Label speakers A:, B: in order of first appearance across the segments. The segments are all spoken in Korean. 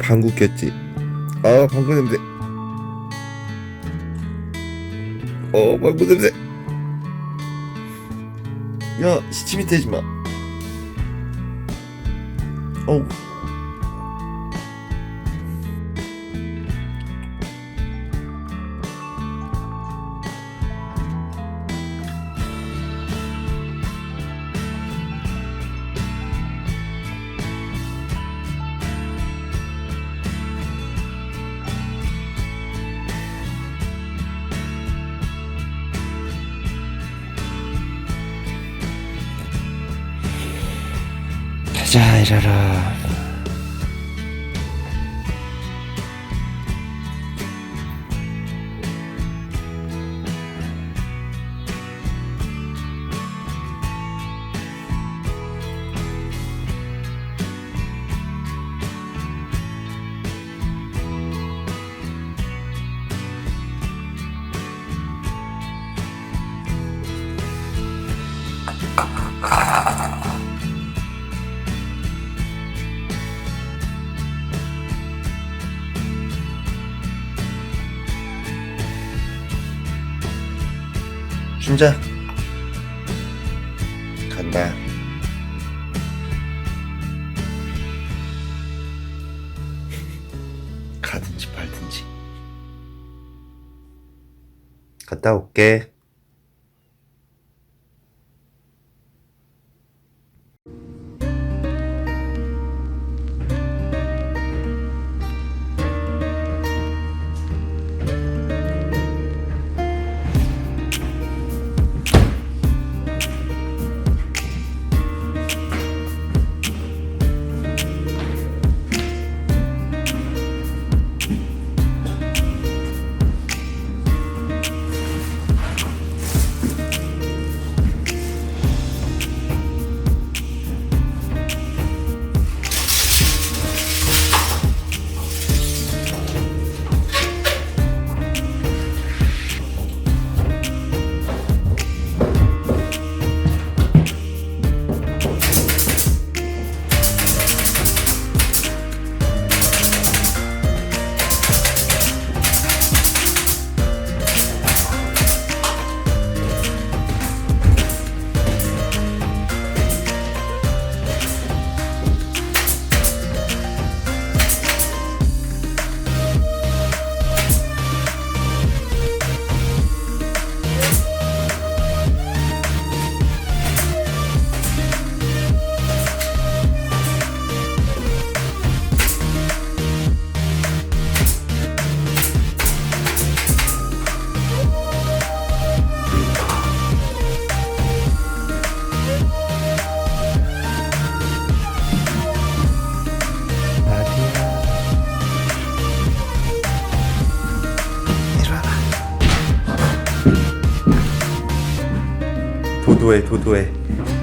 A: 방구 꼈지. 아 방구 냄새. 어 방구 냄새. 야 시침이 되지마. 어우 가자 이 춘자 간다. 가든지 말든지. 갔다 올게 도도해 도도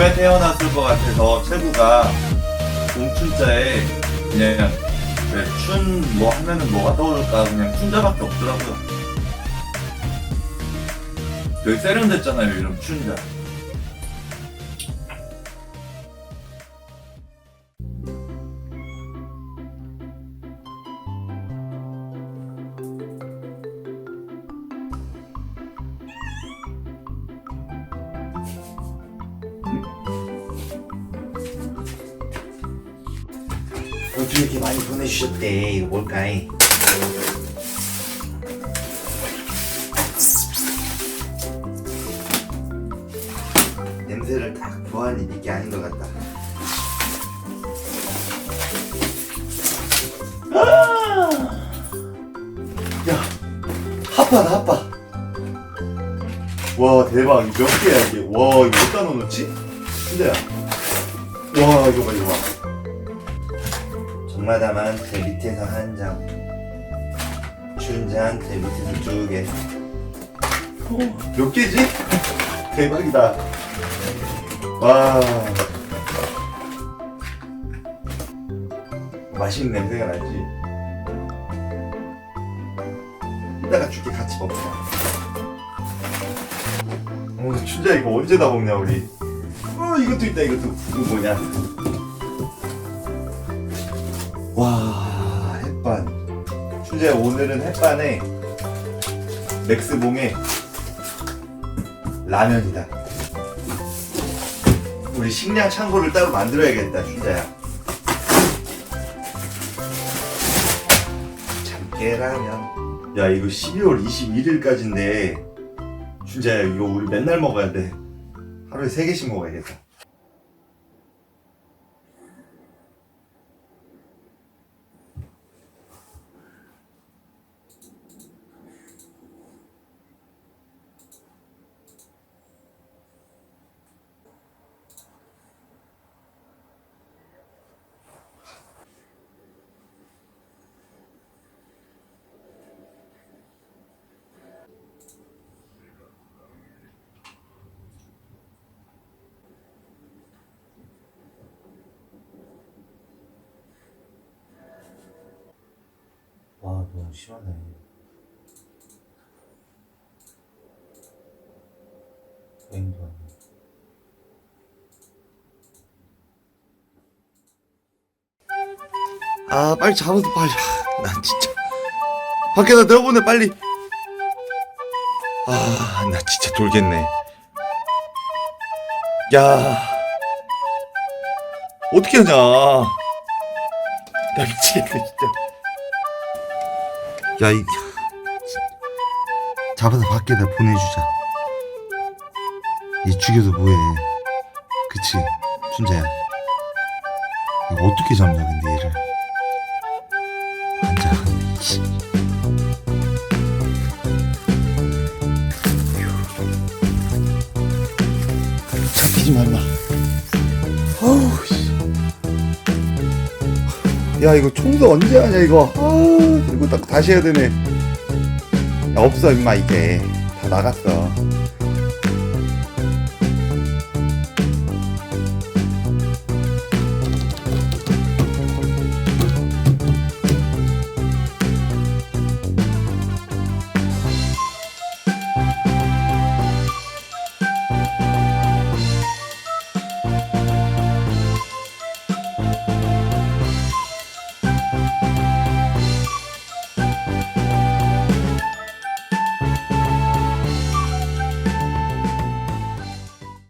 B: 봄에 태어났을 것 같아서 체구가 공춘자에 그냥 춘뭐 하면은 뭐가 떠오를까 그냥 춘자밖에 없더라고요. 되게 세련됐잖아요 이름 춘자.
A: 어떻게 이렇게 많이 보내주셨대. 이거 뭘까이? 냄새를 딱 좋아하는 일이 게 아닌 것 같다. 야 핫바다 핫바. 와 대박. 이거 몇 개야 이게? 와 이거 어디다 넣어놓지? 근데야. 와 이거 봐 이거 봐 정마다만 제 밑에서 한장 춘장 제 밑에서 두개. 어, 몇 개지? 대박이다. 와. 맛있는 냄새가 나지? 이따가 죽게 같이 먹자. 어, 춘자 이거 언제 다 먹냐 우리? 어 이것도 있다 이것도. 이거 뭐냐 와. 햇반. 춘자야 오늘은 햇반에 맥스봉에 라면이다. 우리 식량 창고를 따로 만들어야겠다 춘자야. 참깨라면. 야 이거 12월 21일까지인데 춘자야 이거 우리 맨날 먹어야 돼. 하루에 3개씩 먹어야겠다 와 너무 시원해 여행도 왔네 아 빨리 잡아서 빨리. 아, 난 진짜. 밖에다 들어보내 빨리. 아 나 진짜 돌겠네. 야. 어떻게 하냐? 나 미치겠네 진짜 야, 이 잡아서 밖에다 보내주자. 얘 죽여도 뭐해? 그치, 춘자야. 이거 어떻게 잡냐, 근데 얘를? 앉아. 씨. 잡히지 말마. 어우, 씨. 야 이거 청소 언제 하냐 이거 아 이거 딱 다시 해야 되네. 야 없어 임마 이게 다 나갔어